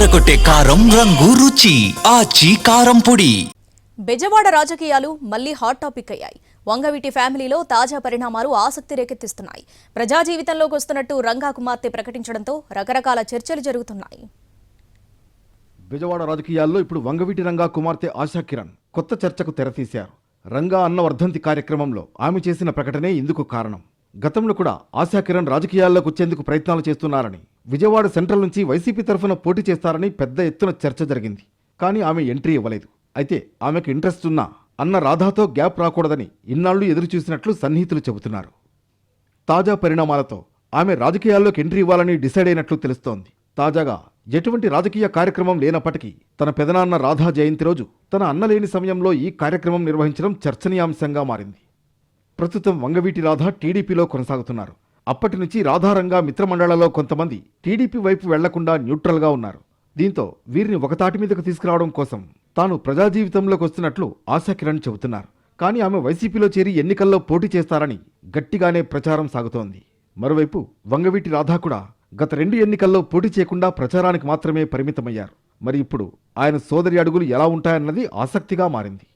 అదరగొట్టే కారం రంగు రుచి. ఆచి కారం పొడి. బెజవాడ రాజకీయాలు మళ్ళీ హాట్ టాపిక్ అయ్యాయి. వంగవీటి ఫ్యామిలీలో తాజా పరిణామాలు ఆసక్తి రేకెత్తిస్తున్నాయి. ప్రజా జీవితంలోకి వస్తున్నట్టు రంగా కుమార్తె ప్రకటించడంతో రకరకాల చర్చలు జరుగుతున్నాయి. బెజవాడ రాజకీయాల్లో ఇప్పుడు వంగవీటి రంగా కుమార్తె ఆశా కిరణ్ కొత్త చర్చకు తెరతీశారు. రంగా అన్న వర్ధంతి కార్యక్రమంలో ఆమె చేసిన ప్రకటనే ఇందుకు కారణం. గతంలో కూడా ఆశా కిరణ్ రాజకీయాల్లోకి వచ్చేందుకు ప్రయత్నాలు చేస్తున్నారని విజయవాడ సెంట్రల్ నుంచి వైసీపీ తరఫున పోటీ చేస్తారని పెద్ద ఎత్తున చర్చ జరిగింది. కానీ ఆమె ఎంట్రీ ఇవ్వలేదు. అయితే ఆమెకు ఇంట్రెస్ట్ ఉన్నా అన్న రాధాతో గ్యాప్ రాకూడదని ఇన్నాళ్ళు ఎదురుచూసినట్లు సన్నిహితులు చెబుతున్నారు. తాజా పరిణామాలతో ఆమె రాజకీయాల్లోకి ఎంట్రీ ఇవ్వాలని డిసైడ్ అయినట్లు తెలుస్తోంది. తాజాగా ఎటువంటి రాజకీయ కార్యక్రమం లేనప్పటికీ తన పెదనాన్న రాధా జయంతి రోజు తన అన్న లేని సమయంలో ఈ కార్యక్రమం నిర్వహించడం చర్చనీయాంశంగా మారింది. ప్రస్తుతం వంగవీటి రాధ టీడీపీలో కొనసాగుతున్నారు. అప్పటి నుంచి రాధారంగా మిత్రమండళ్ళలో కొంతమంది టీడీపీ వైపు వెళ్ళకుండా న్యూట్రల్గా ఉన్నారు. దీంతో వీరిని ఒకతాటి మీదకు తీసుకురావడం కోసం తాను ప్రజాజీవితంలోకి వస్తున్నట్లు ఆశాకిరణ్ చెబుతున్నారు. కానీ ఆమె వైసీపీలో చేరి ఎన్నికల్లో పోటీ చేస్తారని గట్టిగానే ప్రచారం సాగుతోంది. మరోవైపు వంగవీటి రాధా కూడా గత రెండు ఎన్నికల్లో పోటీ చేయకుండా ప్రచారానికి మాత్రమే పరిమితమయ్యారు. మరి ఇప్పుడు ఆయన సోదరి అడుగులు ఎలా ఉంటాయన్నది ఆసక్తిగా మారింది.